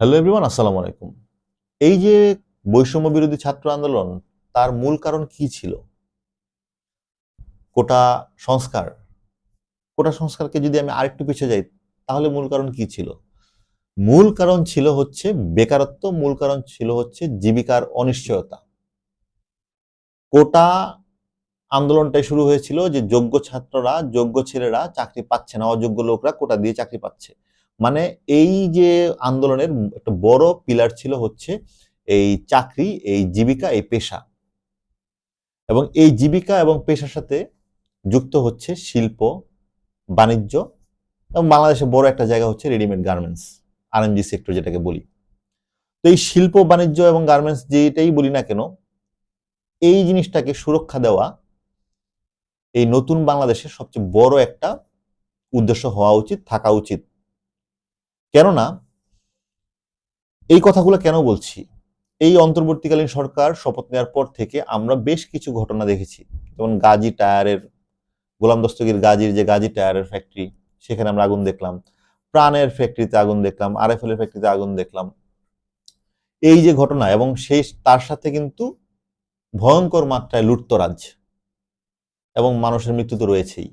Hello everyone আসসালামু আলাইকুম। এই যে বৈষম্য বিরোধী ছাত্র আন্দোলন, তার মূল কারণ কি ছিল? কোটা সংস্কার। কোটা সংস্কারকে যদি আমি আরেকটু পিছিয়ে যাই, তাহলে মূল কারণ কি ছিল? মূল কারণ ছিল হচ্ছে বেকারত্ব, মূল কারণ ছিল হচ্ছে জীবিকার অনিশ্চয়তা। কোটা আন্দোলনটাই শুরু হয়েছিল যে যোগ্য ছাত্ররা, যোগ্য ছেলেরা চাকরি পাচ্ছে না, অযোগ্য লোকরা কোটা দিয়ে চাকরি পাচ্ছে। মানে এই যে আন্দোলনের একটা বড় পিলার ছিল হচ্ছে এই চাকরি, এই জীবিকা, এই পেশা। এবং এই জীবিকা এবং পেশার সাথে যুক্ত হচ্ছে শিল্প, বাণিজ্য এবং বাংলাদেশে বড় একটা জায়গা হচ্ছে রেডিমেড গার্মেন্টস আরএমজি সেক্টর যেটাকে বলি। তো এই শিল্প, বাণিজ্য এবং গার্মেন্টস যেটাই বলি না কেন, এই জিনিসটাকে সুরক্ষা দেওয়া এই নতুন বাংলাদেশের সবচেয়ে বড় একটা উদ্দেশ্য হওয়া উচিত, থাকা উচিত। কেননা এই কথাগুলো কেন বলছি? এই অন্তর্বর্তীকালীন সরকার শপথ নেওয়ার পর থেকে আমরা বেশ কিছু ঘটনা দেখেছি। যেমন গাজী টায়ারের, গোলাম দস্তগীর গাজীর যে গাজী টায়ারের ফ্যাক্টরি সেখানে আমরা আগুন দেখলাম। প্রাণের ফ্যাক্টরিতে আগুন দেখলাম আরএফএল এর ফ্যাক্টরিতে আগুন দেখলাম। এই যে ঘটনা এবং সেই, তার সাথে কিন্তু ভয়ঙ্কর মাত্রায় লুটতরাজ এবং মানুষের মৃত্যু তো রয়েছেই।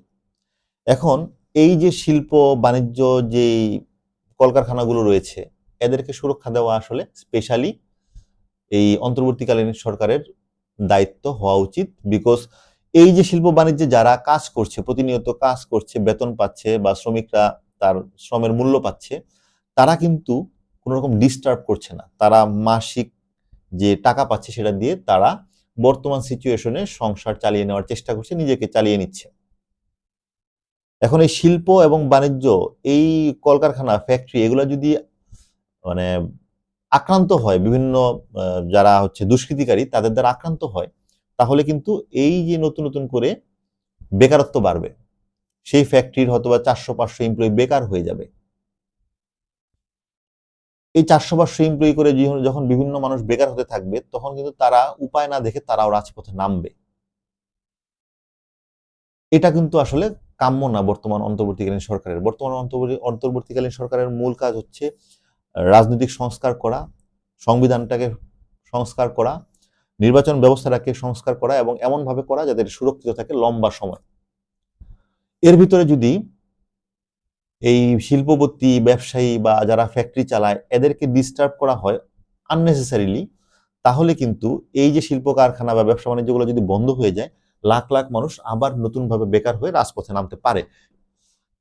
এখন এই যে শিল্প, বাণিজ্য, যেই কলকারখানাগুলো রয়েছে, এদেরকে সুরক্ষা দেওয়া আসলে স্পেশালি এই অন্তর্বর্তীকালীন সরকারের দায়িত্ব হওয়া উচিত বিকজ এই যে শিল্প বাণিজ্যে যারা কাজ করছে, প্রতিনিয়ত কাজ করছে, বেতন পাচ্ছে বা শ্রমিকরা তার শ্রমের মূল্য পাচ্ছে, তারা কিন্তু কোনো রকম ডিস্টার্ব করছে না। তারা মাসিক যে টাকা পাচ্ছে সেটা দিয়ে তারা বর্তমান সিচুয়েশনে সংসার চালিয়ে নেওয়ার চেষ্টা করছে, নিজেকে চালিয়ে নিচ্ছে। এখন এই শিল্প এবং বাণিজ্য, এই কলকারখানা ফ্যাক্টরি এগুলো যদি মানে আক্রান্ত হয়, বিভিন্ন যারা হচ্ছে দুষ্কৃতিকারী, তাদের দ্বারা আক্রান্ত হয়, তাহলে কিন্তু এই যে নতুন নতুন করে বেকারত্ব বাড়বে। সেই ফ্যাক্টরির হয়তো বা চারশো, পাঁচশো এমপ্লয়ি বেকার হয়ে যাবে। এই চারশো, পাঁচশো এমপ্লয়ি করে যখন- বিভিন্ন মানুষ বেকার হতে থাকবে, তখন কিন্তু তারা উপায় না দেখে তারাও রাজপথে নামবে। এটা কিন্তু আসলে কাম্য না বর্তমান অন্তর্বর্তীকালীন সরকারের। বর্তমান অন্তর্বর্তী অন্তর্বর্তীকালীন সরকারের মূল কাজ হচ্ছে রাজনৈতিক সংস্কার করা, সংবিধানটাকে সংস্কার করা, নির্বাচন ব্যবস্থাটাকে সংস্কার করা এবং এমনভাবে করা এটা সুরক্ষিত থাকে লম্বা সময়। এর ভিতরে যদি এই শিল্পপতি ব্যবসায়ী বা যারা ফ্যাক্টরি চালায়, এদেরকে ডিস্টার্ব করা হয় আননেসেসারিলি তাহলে কিন্তু এই যে শিল্প কারখানা বা ব্যবসা বাণিজ্যগুলো যদি বন্ধ হয়ে যায় লাখ লাখ মানুষ আবার নতুনভাবে বেকার হয়ে রাজপথে নামতে পারে।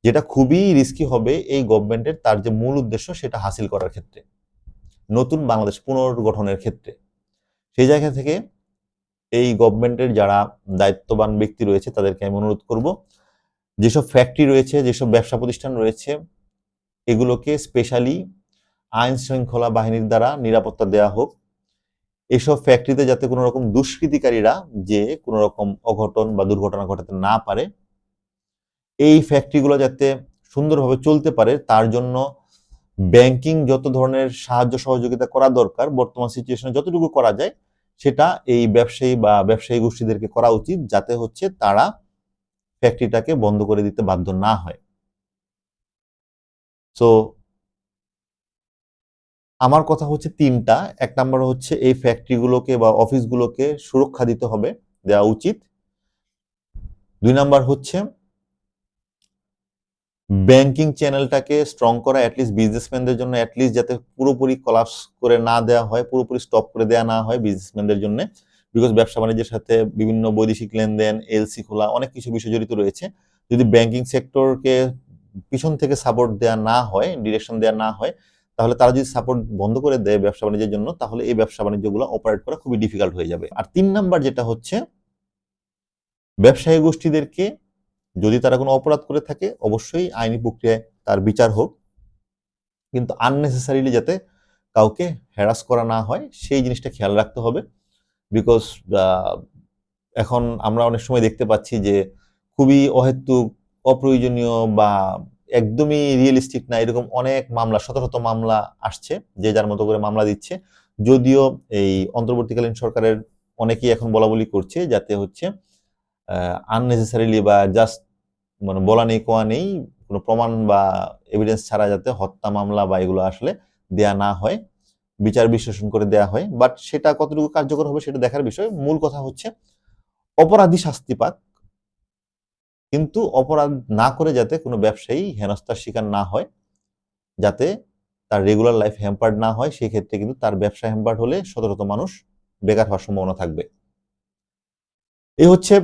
যেটা খুবই রিস্কি হবে এই গভর্নমেন্টের তার যে মূল উদ্দেশ্য সেটা হাসিল করার ক্ষেত্রে। নতুন বাংলাদেশ পুনর্গঠনের ক্ষেত্রে। সেই জায়গা থেকে এই গভর্নমেন্টের যারা দায়িত্ববান ব্যক্তি রয়েছে তাদেরকে আমি অনুরোধ করব, যেসব ফ্যাক্টরি রয়েছে, যেসব ব্যবসা প্রতিষ্ঠান রয়েছে, এগুলোকে স্পেশালি আইন শৃঙ্খলা বাহিনীর দ্বারা নিরাপত্তা দেওয়া হোক এসব ফ্যাক্টরিতে যাতে কোনো রকম দুষ্কৃতিকারীরা যে কোনো রকম অঘটন বা দুর্ঘটনা ঘটাতে না পারে, এই ফ্যাক্টরিগুলো যাতে সুন্দরভাবে চলতে পারে, তার জন্য ব্যাংকিং যত ধরনের সাহায্য সহযোগিতা করা দরকার, বর্তমান সিচুয়েশনে যতটুকু করা যায়, সেটা এই ব্যবসায়ী বা ব্যবসায়ী গোষ্ঠীদেরকে করা উচিত, যাতে হচ্ছে তারা ফ্যাক্টরিটাকে বন্ধ করে দিতে বাধ্য না হয়। সো আমার কথা হচ্ছে তিনটা। এক নাম্বার হচ্ছে এই ফ্যাক্টরিগুলোকে বা অফিসগুলোকে সুরক্ষা দিতে হবে, দেওয়া উচিত। দুই নাম্বার হচ্ছে ব্যাংকিং চ্যানেলটাকে স্ট্রং করা অ্যাটলিস্ট বিজনেসম্যানদের জন্য অ্যাটলিস্ট যাতে পুরোপুরি কলাপস করে না দেওয়া হয়, পুরোপুরি স্টপ করে দেওয়া না হয় বিজনেসম্যানদের জন্য। বিকজ ব্যবসা বাণিজ্যের সাথে বিভিন্ন বৈদেশিক লেনদেন এলসি খোলা, অনেক কিছু বিষয় জড়িত রয়েছে। যদি ব্যাংকিং সেক্টরকে পিছন থেকে সাপোর্ট দেওয়া না হয় ডিরেকশন দেওয়া না হয় তাহলে তারা যদি সাপোর্ট বন্ধ করে দেয় ব্যবসা বাণিজ্যের জন্য, তাহলে এই ব্যবসা বাণিজ্যগুলো অপারেট করা খুবই ডিফিকাল্ট হয়ে যাবে। আর তিন নাম্বার যেটা হচ্ছে, ব্যবসায়ী গোষ্ঠীদেরকে যদি তারা কোনো অপরাধ করে থাকে, অবশ্যই আইনি প্রক্রিয়ায় তার বিচার হোক। কিন্তু আননেসেসারিলি যাতে কাউকে হ্যারাস করা না হয়, সেই জিনিসটা খেয়াল রাখতে হবে। বিকজ এখন আমরা অনেক সময় দেখতে পাচ্ছি যে খুবই অহেতুক, অপ্রয়োজনীয় বা একদমই রিয়েলিস্টিক না, এরকম অনেক মামলা, শত শত মামলা আসছে, যে যার মতো করে মামলা দিচ্ছে। যদিও এই অন্তর্বর্তীকালীন সরকারের অনেকেই এখন বলা বলি করছে যাতে হচ্ছে আননেসেসারিলি বা জাস্ট মানে বলা নেই, কোয়া নেই, কোনো প্রমাণ বা এভিডেন্স ছাড়া যাতে হত্যা মামলা বা এগুলো আসলে দেয়া না হয়, বিচার বিশ্লেষণ করে দেয়া হয়। বাট সেটা কতটুকু কার্যকর হবে সেটা দেখার বিষয়। মূল কথা হচ্ছে, অপরাধী শাস্তি পাক কিন্তু অপরাধ না করে যাতে কোনো ব্যবসায়ী হেনস্থার শিকার না হয়, যাতে তার রেগুলার লাইফ হ্যাম্পার্ড না হয় সেই ক্ষেত্রে কিন্তু তার ব্যবসা হ্যাম্পার্ড হলে শত শত মানুষ বেকার হওয়ার সম্ভাবনা থাকবে। এই হচ্ছে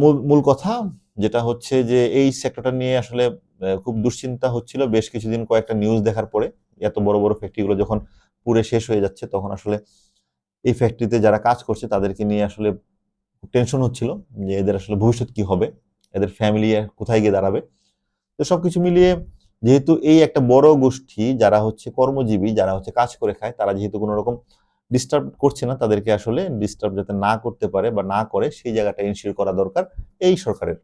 মূল মূল কথা, যেটা হচ্ছে যে এই সেক্টরটা নিয়ে আসলে খুব দুশ্চিন্তা হচ্ছিল। বেশ কিছুদিন কয়েকটা নিউজ দেখার পরে এত বড় বড় ফ্যাক্টরিগুলো যখন পুরে শেষ হয়ে যাচ্ছে, তখন আসলে এই ফ্যাক্টরিতে যারা কাজ করছে, তাদেরকে নিয়ে আসলে টেনশন হচ্ছিল যে এদের আসলে ভবিষ্যৎ কি হবে। এদের ফ্যামিলি কোথায় গিয়ে দাঁড়াবে? তো সব কিছু মিলিয়ে যেহেতু এই একটা বড় গোষ্ঠী যারা হচ্ছে কর্মজীবী, যারা হচ্ছে কাজ করে খায়, তারা যেহেতু কোনো রকম ডিস্টার্ব করছে না, তাদেরকে আসলে ডিস্টার্ব যাতে না করতে পারে বা না করে, সেই জায়গাটা ইনশিওর করা দরকার এই সরকারের।